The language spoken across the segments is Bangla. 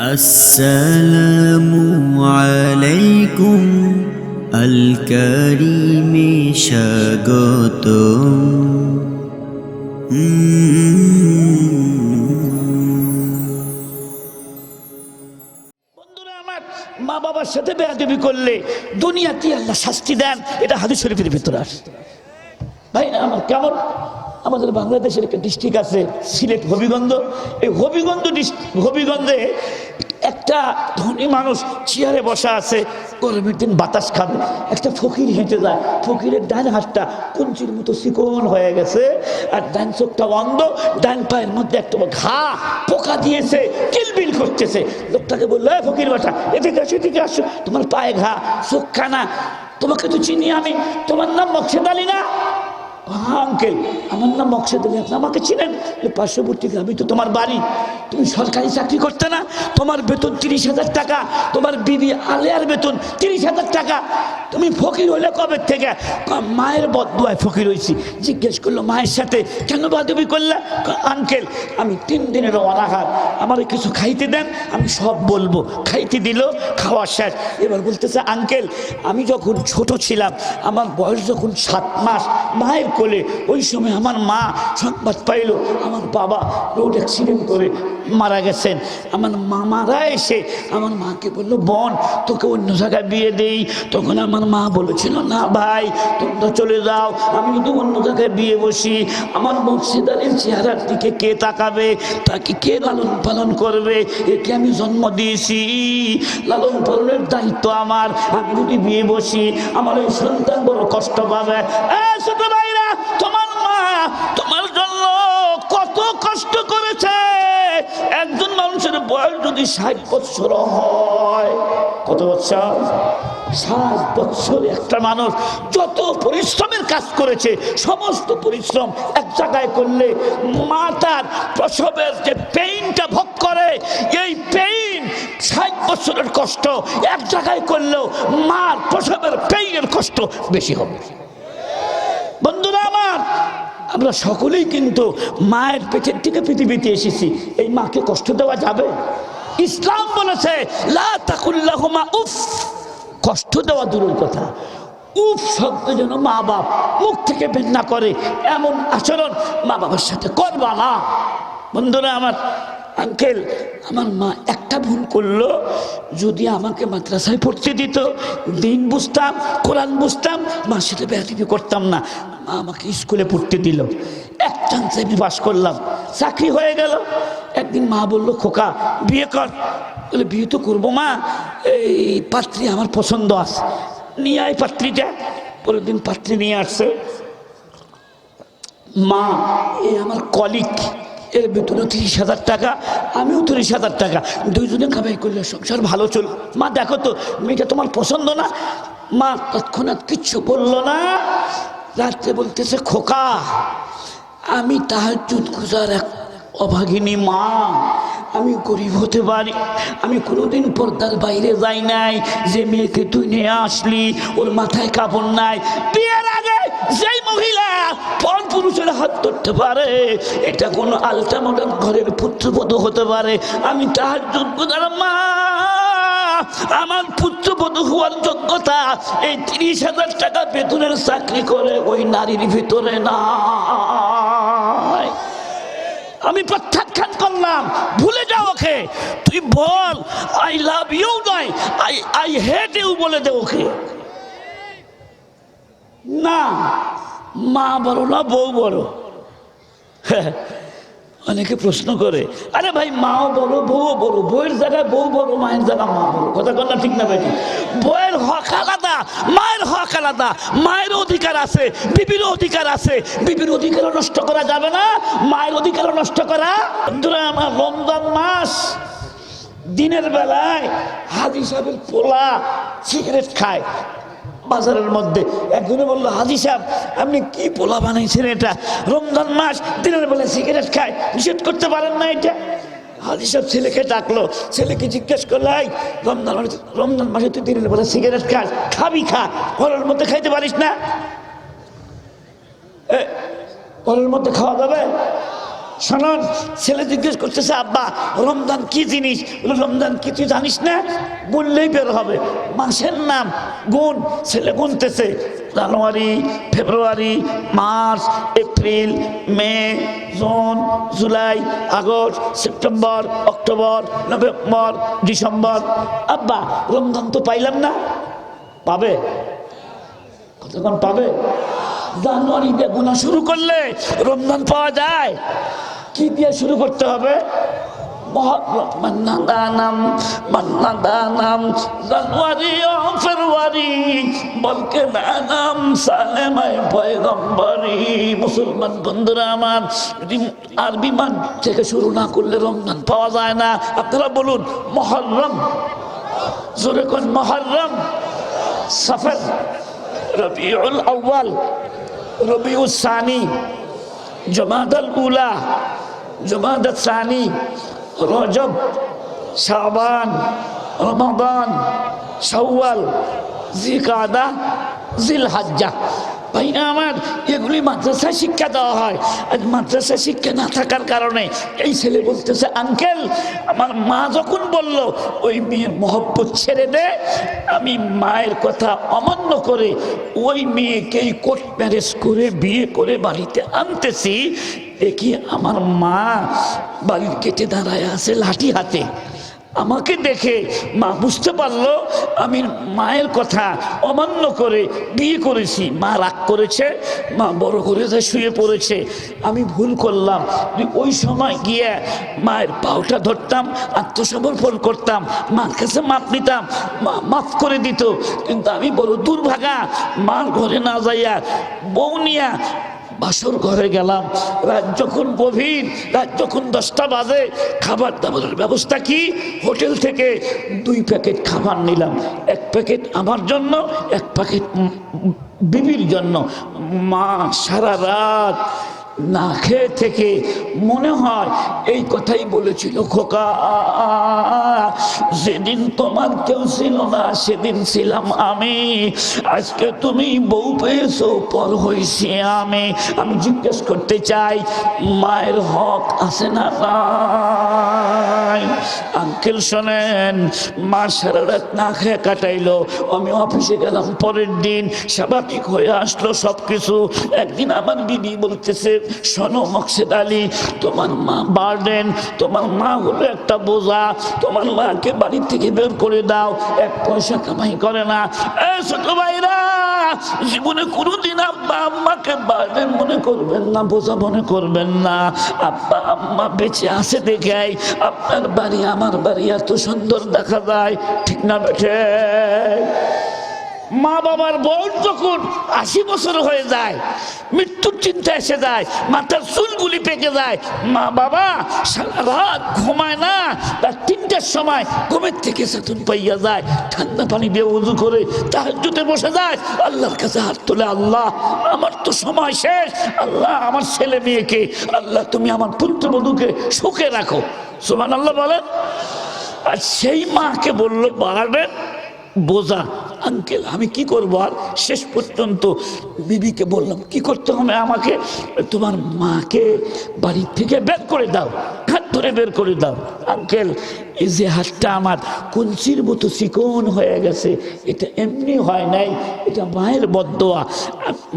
السلام عليكم الكريم স্বাগতম বন্ধুরা আমার মা বাবার সাথে বেয়াদবি করলে দুনিয়াতে আল্লাহ শাস্তি দেন এটা হাদিস শরীফের ভিতরে আসে ভাই না আমার কেমন আমাদের বাংলাদেশের একটা ডিস্ট্রিক্ট আছে সিলেট হবিগঞ্জ। এই হবিগঞ্জ হবিগঞ্জে একটা ধনী মানুষ চেয়ারে বসা আছে, গরমের দিন বাতাস খাবে। একটা ফকির হেঁটে যায়, ফকিরের ডান হাতটা কঞ্চির মতো চিকন হয়ে গেছে, আর ডান চোখটা অন্ধ, ডান পায়ের মধ্যে একটা ঘা পোকা দিয়েছে কিলবিল করতেছে। লোকটাকে বলল "এই ফকির বাটা এদিকে আসো এদিকে আসো। তোমার পায়ে ঘা চোখ কানা তোমাকে তো চিনি আমি, তোমার নাম মকসেদ আলী না? আঙ্কেল আমার নাম মকসেদ আপনি আমাকে চিনেন? পার্শ্ববর্তী গ্রামে তো তোমার বাড়ি। তুমি সরকারি চাকরি করতে না? তোমার বেতন তিরিশ হাজার টাকা, তোমার বিবি আলিয়ার বেতন তিরিশ হাজার টাকা। তুমি ফকির হলে কবে থেকে? মায়ের বদুয়ায় ফকির হয়েছি জিজ্ঞেস করল, মায়ের সাথে কেন বাদবি করলে? আঙ্কেল, আমি তিন দিনের অনাহার। আমার কিছু খাইতে দেন, আমি সব বলব। খাইতে দিল, খাওয়া শেষ। এবার বলতেছে, আঙ্কেল, আমি যখন ছোট ছিলাম, আমার বয়স যখন সাত মাস, মায়ের কোলে, ওই সময় আমার মা সংবাদ পাইল, আমার বাবা রোড অ্যাক্সিডেন্ট করে মারা গেছেন। আমার মামারা এসে আমার মাকে বলল, বোন, তোকে অন্য জায়গায় বিয়ে দেই। তখন আমার মা বলেছিল, না ভাই, তোমরা চলে যাও, আমি যদি অন্য জায়গায় বিয়ে বসি। আমার মসজিদারের চেহারার দিকে কে তাকাবে? তাকে কে লালন পালন করবে? একে আমি জন্ম দিয়েছি। লালন পালনের দায়িত্ব আমার। আমি যদি বিয়ে বসি, আমার ওই সন্তান বড় কষ্ট পাবে। ছোট ভাইরা বয়স যদি ষাট বছর হয়, কত বছর ষাট বছর একটা মানুষ যত পরিশ্রমের কাজ করেছে, সমস্ত পরিশ্রম এক জায়গায় করলে মা তার প্রসবের যে পেইনটা ভোগ করে, এই পেইন ষাট বছরের কষ্ট এক জায়গায় করলেও মার প্রসবের পেইনের কষ্ট বেশি হবে। বন্ধুরা আমার আমরা সকলেই কিন্তু মায়ের পেটের থেকে পৃথিবীতে এসেছি। এই মাকে কষ্ট দেওয়া যাবে? ইসলাম বলেছে উফ। কষ্ট দেওয়া দূরের কথা। উফ শব্দ যেন মা বাপ মুখ থেকে বের না করে, এমন আচরণ মা বাবার সাথে করবা না। বন্ধুরা, আমার আঙ্কেল আমার মা একটা ভুল করল। যদি আমাকে মাদ্রাসায় পড়তে দিত, দিন বুঝতাম, কোরআন বুঝতাম, মার সাথে বেয়াদিবি করতাম না। মা আমাকে স্কুলে পড়তে দিল। এক চান্সে আমি পাস করলাম। চাকরি হয়ে গেল। একদিন মা বলল, খোকা, বিয়ে কর। বলে, বিয়ে তো করব মা। এই পাত্রী আমার পছন্দ আছে। নিয়ে আয় পাত্রীটা। পরের দিন পাত্রী নিয়ে আসছে। মা, এ আমার কলিক এর বেতনও তিরিশ হাজার টাকা, আমিও তিরিশ হাজার টাকা। দুইজনে কামাই করলে সংসার ভালো চল মা, দেখো তো, মেয়েটা তোমার পছন্দ না? মা তৎক্ষণাৎ কিচ্ছু বলল না। রাত্রে বলতেছে, খোকা, আমি তাহার চুত খুঁজার এক অভাগিনী মা। আমি গরিব হতে পারি, আমি কোনোদিন পর্দার বাইরে যাই নাই, যে মেয়েকে তুই নিয়ে আসলি, ওর মাথায় কাপড় নাই। বিয়ের আগে যেই মহিলা পর পুরুষের হাত ধরতে পারে, এটা কোনো আলটা মডেল ঘরের পুত্রবধূ হতে পারে। আমি তাহার যোগ্যতার মা। আমার পুত্রবধূ হওয়ার যোগ্যতা এই তিরিশ হাজার টাকা বেতনের চাকরি করে ওই নারীর ভিতরে না আমি প্রত্যাখ্যান করলাম, ভুলে যাও ওকে। তুই বল আই লাভ ইউ নয় আই আই হেট ইউ বলে দে ওকে। না, মা বড় না, বউ বড়। অনেকে প্রশ্ন করে, আরে ভাই, মাও বলো, বউও বড় বউয়ের জায়গায় বউ বড় মায়ের জায়গায় মা বলো। কথা কথা ঠিক না বেটি বউয়ের হক আলাদা, মায়ের হক আলাদা, মায়ের অধিকার আছে, বিবির অধিকার আছে। বিবির অধিকারও নষ্ট করা যাবে না, মায়ের অধিকারও নষ্ট করা আমার রমজান মাস, দিনের বেলায় হাজি সাহেবের পোলা সিগারেট খায়। বাজারের মধ্যে। একজনে বলল, হাজি সাহেব, আপনি কি পোলা বানাইছেন এটা? রমজান মাস, দিনের বেলা সিগারেট খায়, নিষেধ করতে পারেন না এটা? হাজি সাহেব ছেলেকে ডাকলো, ছেলেকে জিজ্ঞেস করল, এই, রমজান মাসে রমজান মাসে তুই দিনের বেলা সিগারেট খাস, খাবি খা, ঘরের মধ্যে খাইতে পারিস না? ঘরের মধ্যে খাওয়া যাবে? শোনন, ছেলে জিজ্ঞেস করতেছে, আব্বা, রমজান কি জিনিস? রমজান কি তুই জানিস না? বললেই বের হবে। মাসের নাম, গুণ, ছেলে গুনতেছে। January, February, March, April, May, June, July, August, September, October, November, December. আব্বা, রমজান তো পাইলাম না। পাবে? কতক্ষণ পাবে? জানুয়ারিতে গোনা শুরু করলে রমজান পাওয়া যায়। কি দিয়ে শুরু করতে হবে? মান্নাদানাম, মান্নাদানাম, জানুয়ারি সালেমায় পয়গম্বরি। মুসলমান মান থেকে শুরু না করলে পাওয়া যায় না। আপনারা বলুন মহরম? জোরে কোন মহরম? সফর? রবিউল আউ্বাল ربيع الثاني جماد الأولى جماد الثاني رجب شعبان رمضان شوال ذي قعدة ذي الحجة. ভাই আমার? এগুলি মাদ্রাসায় শিক্ষা দেওয়া হয়। আজ মাদ্রাসায় শিক্ষা না থাকার কারণে এই ছেলে বলতেছে, আঙ্কেল, আমার মা যখন বলল, ওই মেয়ের মহব্বত ছেড়ে দে, আমি মায়ের কথা অমান্য করে ওই মেয়েকেই কোর্ট ম্যারেজ করে বিয়ে করে বাড়িতে আনতেছি, দেখি আমার মা বাড়ির গেটে দাঁড়ায় আছে লাঠি হাতে। আমাকে দেখে মা বুঝতে পারল, আমি মায়ের কথা অমান্য করে বিয়ে করেছি। মা রাগ করেছে, মা বড় করে শুয়ে পড়েছে। আমি ভুল করলাম। ওই সময় গিয়ে মায়ের পাওটা ধরতাম, আত্মসমর্পণ করতাম, মার কাছে মাপ নিতাম, মা মাফ করে দিত। কিন্তু আমি বড় দুর্ভাগা, মার ঘরে না যাইয়া বউ নিয়া বাসর ঘরে গেলাম। রাত যখন গভীর, রাত যখন দশটা বাজে, খাবার দাবারের ব্যবস্থা কি? হোটেল থেকে দুই প্যাকেট খাবার নিলাম। এক প্যাকেট আমার জন্য, এক প্যাকেট বিবির জন্য। মা, সারা রাত না খেয়ে থেকে মনে হয় এই কথাই বলেছিল খোকা। যেদিন তোমার কেউ ছিল না, সেদিন ছিলাম আমি। আজকে তুমি বউ পেয়েছ, পর হয়েছি আমি। আমি জিজ্ঞেস করতে চাই, মায়ের হক আছে না আঙ্কেল শোনেন, মা সারা রাত না খেয়ে কাটাইলো। আমি অফিসে গেলাম, পরের দিন স্বাভাবিক হয়ে আসলো সব কিছু একদিন আমার বিবি বলতেছে শোনো মকসেদ আলী, তোমার মা বার্ডেন, তোমার মা হলো একটা বোঝা, তোমার মাকে বাড়ি থেকে বের করে দাও, এক পয়সা কামাই করে না। এ ছোট ভাইরা, জীবনে কোনোদিন আব্বা আম্মাকে বার্ডেন মনে করবেন না, বোঝা মনে করবেন না। আব্বা আম্মা বেঁচে আছে দেখাই, আপনার বাড়ি, আমার বাড়ি এত সুন্দর দেখা যায়, ঠিক না বেঠে মা বাবার বয়স যখন আশি বছর হয়ে যায়, মৃত্যুর চিন্তা এসে যায়, মাথার চুলগুলি পেকে যায়, মা বাবা সারা রাত ঘুমায় না তার তিনটার সময় ঘুমের থেকে চেতন পাইয়া যায়, ঠান্ডা পানি দিয়ে উজু করে তাহার জুতে বসে যায়, আল্লাহর কাছে হাত তোলে, আল্লাহ, আমার তো সময় শেষ, আল্লাহ, আমার ছেলে মেয়েকে, আল্লাহ, তুমি আমার পুত্রবধূকে সুখে রাখো। সুমান আল্লাহ বলেন, আর সেই মাকে বলল, বাড়াবেন বোঝা আঙ্কেল, আমি কি করব? আর শেষ পর্যন্ত বিবিকে বললাম, কি করতে হবে আমাকে? তোমার মাকে বাড়ি থেকে বের করে দাও, হাত ধরে বের করে দাও। আঙ্কেল এই যে হাতটা আমার কঞ্চির মতো চিকন হয়ে গেছে, এটা এমনি হয় নাই, এটা মায়ের বদোয়া।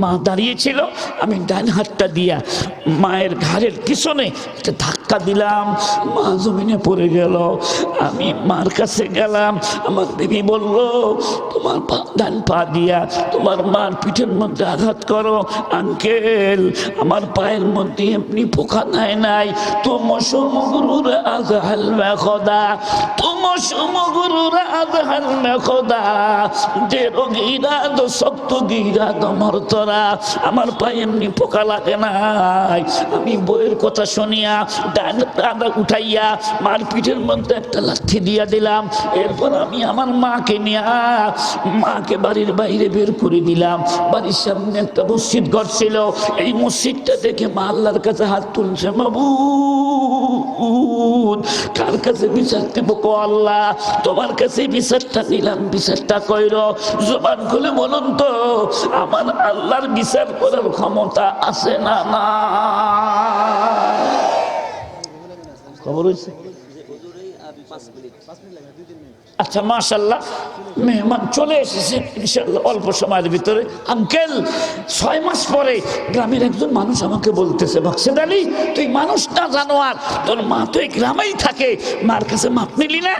মা দাঁড়িয়েছিল, আমি ডান হাতটা দিয়া মায়ের ঘাড়ের পিছনে একটা ধাক্কা দিলাম। মা জমিনে পড়ে গেল, আমি মার কাছে গেলাম। আমার বেবি বলল, তোমার ডান পা দিয়া তোমার মার পিঠের মধ্যে আঘাত করো, আঙ্কেল। আমার পায়ের মধ্যে এমনি পোকা নাই নাই। তোম সমগুরুর আজহাল মে খোদা। তোম সমগুরুর আজহাল মে খোদা, যে রোগীরা তো শক্ত গিরা তোমার তোরা আমার পায়ে এমনি পোকা লাগে নাই। আমি বইয়ের কথা শুনিয়া, ডান ডানা উঠাইয়া মার পিঠের মধ্যে একটা লাঠি দিয়া দিলাম। এরপর আমি আমার মাকে নিয়ে, মাকে বাড়ির বাইরে বের করে দিলাম। বাড়ির সামনে একটা মসজিদ ঘর ছিল এই মসজিদটা দেখে মা আল্লাহর কাছে হাত তুলছে বাবু কার কাছে বিচার দেবো কো আল্লাহ তোমার কাছে বিচারটা নিলাম বিচারটা কইর জবান খুলে বলুন তো আমার আল্লাহর বিচার করার ক্ষমতা আছে না না খবর হয়েছে আচ্ছা মাশাল্লাহ মেহমান চলে এসেছে অল্প সময়ের ভিতরে। আঙ্কেল, ছয় মাস পরে গ্রামের একজন মানুষ আমাকে বলতেছে বাক্সেদ আলী, তুই মানুষ না, জানোয়ার। তোর মা তো এই গ্রামেই থাকে। মার কাছে মাপ নিলি না?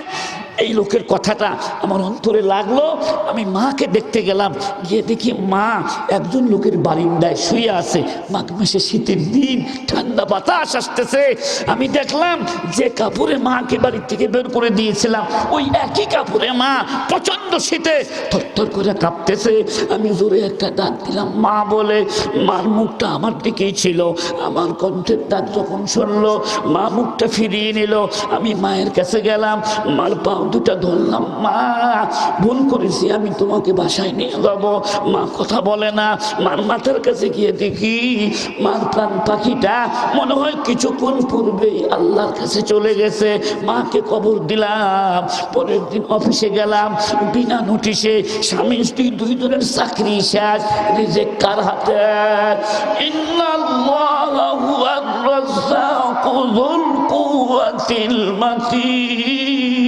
এই লোকের কথাটা আমার অন্তরে লাগল। আমি মাকে দেখতে গেলাম, গিয়ে দেখি মা একজন লোকের বারিন্দায় শুয়ে আছে। মাঘ মাসে শীতের দিন, ঠান্ডা বাতাস আসতেছে। আমি দেখলাম যে কাপড়ে মাকে বাড়ির থেকে বের করে দিয়েছিলাম। ওই একই কাপড়ে মা প্রচণ্ড শীতে থরথর করে কাঁপতেছে। আমি জোরে একটা ডাক দিলাম, মা বলে। মার মুখটা আমার দিকেই ছিল। আমার কণ্ঠের ডাক যখন শুনলো, মা মুখটা ফিরিয়ে নিল। আমি মায়ের কাছে গেলাম। মার পাও দুটা ধরলাম। মা, ভুল করেছি, আমি তোমাকে বাসায় নিয়ে যাব। মা কথা বলে না। মার মাথার কাছে গিয়ে দেখি, মার প্রাণ পাখিটা মনে হয় কিছুক্ষণ পূর্বেই আল্লাহর কাছে চলে গেছে। মাকে কবর দিলাম, পরের দিন অফিসে গেলাম। বিনা নোটিশে স্বামী, স্ত্রী দুই জনের চাকরি শেষ, রিজেক্ট কার হাতে? ইন্নাল্লাহু হুয়ার রাজ্জাকু যুল কুওয়াতিল মাতিন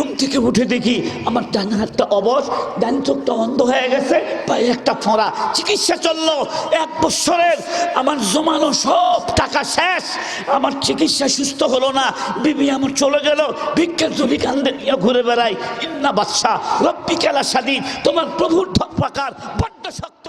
থেকে উঠে দেখি আমার ডান হাতটা অবশ, ডান চোখটা অন্ধ হয়ে গেছে, পায়ে একটা ফোঁড়া। চিকিৎসা চলল। এক বছরের আমার জমানো সব টাকা শেষ। আমার চিকিৎসা সুস্থ হলো না। বিবি আমার চলে গেল। ভিক্ষের জমি কান্দে নিয়ে ঘুরে বেড়াই। ইন্না বাদশাহ, রব্বি খেলা স্বাধীন তোমার প্রভুর পাকার বড্ড শক্তি।